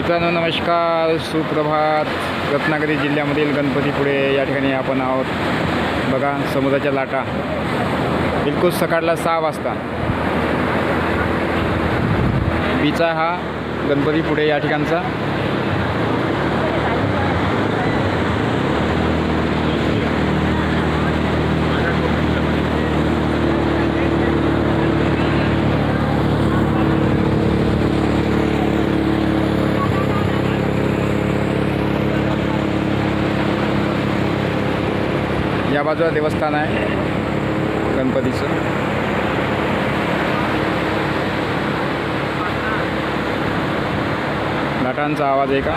मित्रांनो नमस्कार. सुप्रभात. रत्नागिरी जिल्ह्यामधील गणपतीपुळे या ठिकाणी आपण आहोत. बघा समुद्राच्या लाटा. बिलकुल सकाळला सहा वाजता. बीचा हा गणपतीपुळे या ठिकाणचा. या बाजूला देवस्थान आहे. गणपतीचं. लाटांचा आवाज आहे का?